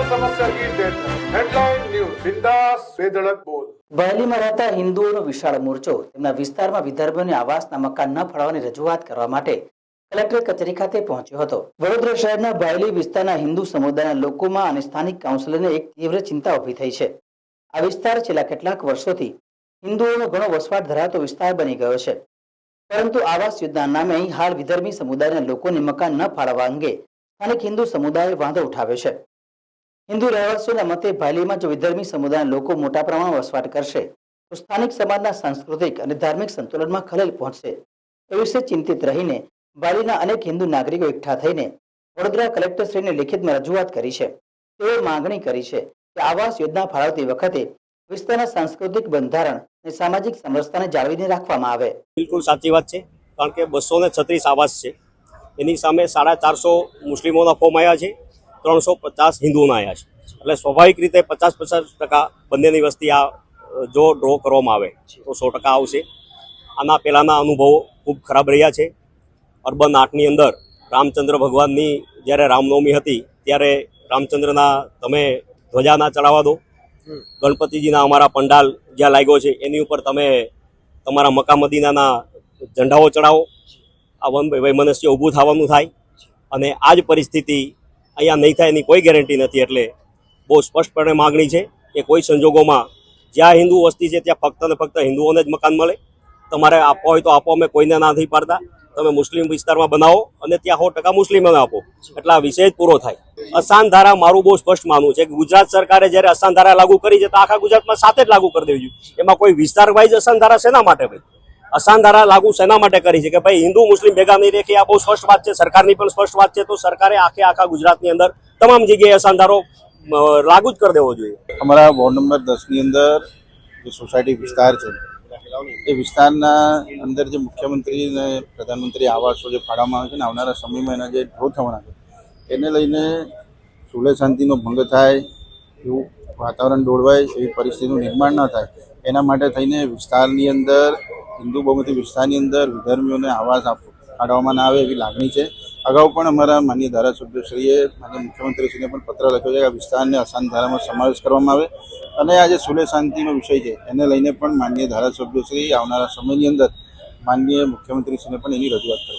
હર રહેતા હિન્દુઓનો વિશાળ મોરચો તેમના વિસ્તારમાં વિદર્ભીઓને આવાસના મકાન ન ફાળવાની રજૂઆત કરવા માટે કલેક્ટર કચેરી ખાતે પહોંચ્યો હતો. વડોદરા શહેરના બરેલી વિસ્તારના હિન્દુ સમુદાયના લોકોમાં અને સ્થાનિક કાઉન્સિલરને એક તીવ્ર ચિંતા ઊભી થઈ છે. આ વિસ્તાર છેલ્લા કેટલાક વર્ષોથી હિન્દુઓનો ઘણો વસવાટ ધરાવતો વિસ્તાર બની ગયો છે. પરંતુ આવાસ યોજના નામે અહીં હાલ વિદર્ભી સમુદાયના લોકોને મકાન ન ફાળવા અંગે સ્થાનિક હિન્દુ સમુદાયે વાંધો ઉઠાવ્યો છે. હિન્દુ રહેવાસીઓના મતે ભાયલીમાં જો વિધર્મી સમુદાયના લોકો મોટા પ્રમાણમાં વસવાટ કરશે, તો સ્થાનિક સમાજના સાંસ્કૃતિક અને ધાર્મિક સંતુલનમાં ખલેલ પહોંચશે. એ વિશે ચિંતિત રહીને બાલીના અનેક હિન્દુ નાગરિકો એકઠા થઈને વડોદરા કલેક્ટરશ્રીને લિખિતમાં રજૂઆત કરી છે. તેઓએ માંગણી કરી છે કે આવાસ યોજના ફાળવતી વખતે વિસ્તારના સાંસ્કૃતિક બંધારણ અને સામાજિક સમરસતાને જાળવીને રાખવામાં આવે. બિલકુલ સાચી વાત છે, કારણ કે બસો ને છત્રીસ આવાસ છે. એની સામે સાડા ચારસો મુસ્લિમોના ફોર્મ આવ્યા છે. ત્રણસો પચાસ હિન્દુઓના આવ્યા છે. એટલે સ્વાભાવિક રીતે પચાસ પચાસ ટકા બંનેની વસ્તી આ જો ડ્રો કરવામાં આવે તો સો ટકા આવશે. આના પહેલાંના અનુભવો ખૂબ ખરાબ રહ્યા છે. અર્બન આર્ટની અંદર રામચંદ્ર ભગવાનની જ્યારે રામનવમી હતી ત્યારે રામચંદ્રના તમે ધ્વજા ના ચડાવવા દો. ગણપતિજીના અમારા પંડાલ જ્યાં લાગ્યો છે એની ઉપર તમે તમારા મકા મદીનાના ઝંડાઓ ચડાવો. આ વન વૈમનસ્ય ઊભું થવાનું થાય. અને આ જ પરિસ્થિતિ અહીંયા નહીં થાય એની કોઈ ગેરંટી નથી એટલે બહુ સ્પષ્ટપણે માગણી છે કે કોઈ સંજોગોમાં જ્યાં હિન્દુ વસ્તી છે ત્યાં ફક્ત ને ફક્ત હિન્દુઓને જ મકાન મળે. તમારે આપવા હોય તો આપો, અમે કોઈને ના નથી પાડતા. તમે મુસ્લિમ વિસ્તારમાં બનાવો અને ત્યાં સો ટકા મુસ્લિમોને આપો. એટલે આ વિષય પૂરો થાય. અસાન ધારા મારું બહુ સ્પષ્ટ માનવું છે કે ગુજરાત સરકારે જ્યારે અસાન ધારા લાગુ કરી છે તો આખા ગુજરાતમાં સાથે જ લાગુ કરી દેવી જોઈએ. એમાં કોઈ વિસ્તાર વાઇઝ અસાન ધારા શેના માટે ભાઈ અસાન ધારા લાગુ સેના માટે કરી છે? કે ભાઈ હિન્દુ, મુસ્લિમ ભેગા નહીં રહે, કે આ બહુ સ્પષ્ટ વાત છે, સરકારની પણ સ્પષ્ટ વાત છે, તો સરકારે આખે આખા ગુજરાતની અંદર તમામ જગ્યાએ અસાન ધારો લાગુ જ કરી દેવો જોઈએ. અમારા વોર્ડ નંબર દસની અંદર જે સોસાયટી વિસ્તાર છે, એ વિસ્તારના અંદર જે મુખ્યમંત્રી અને પ્રધાનમંત્રી આવાસો જે ફાળવવામાં આવે છે ને, આવનારા સમયમાં એના જે ડ્રો થવાના છે, એને લઈને સુલે શાંતિનો ભંગ થાય, એવું વાતાવરણ દોડવાય એવી પરિસ્થિતિનું નિર્માણ ન થાય, એના માટે થઈને વિસ્તારની અંદર હિન્દુ બહુમતી વિસ્તારની અંદર વિધર્મીઓને આવાસ આપ ના આવે એવી લાગણી છે. અગાઉ પણ અમારા માન્ય ધારાસભ્યશ્રીએ, માન્ય મુખ્યમંત્રીશ્રીને પણ પત્ર લખ્યો છે કે આ વિસ્તારને અસાન ધારામાં સમાવેશ કરવામાં આવે અને આ જે સુલે શાંતિનો વિષય છે. એને લઈને પણ માન્ય ધારાસભ્યશ્રી આવનારા સમયની અંદર માન્ય મુખ્યમંત્રીશ્રીને પણ એની રજૂઆત કરે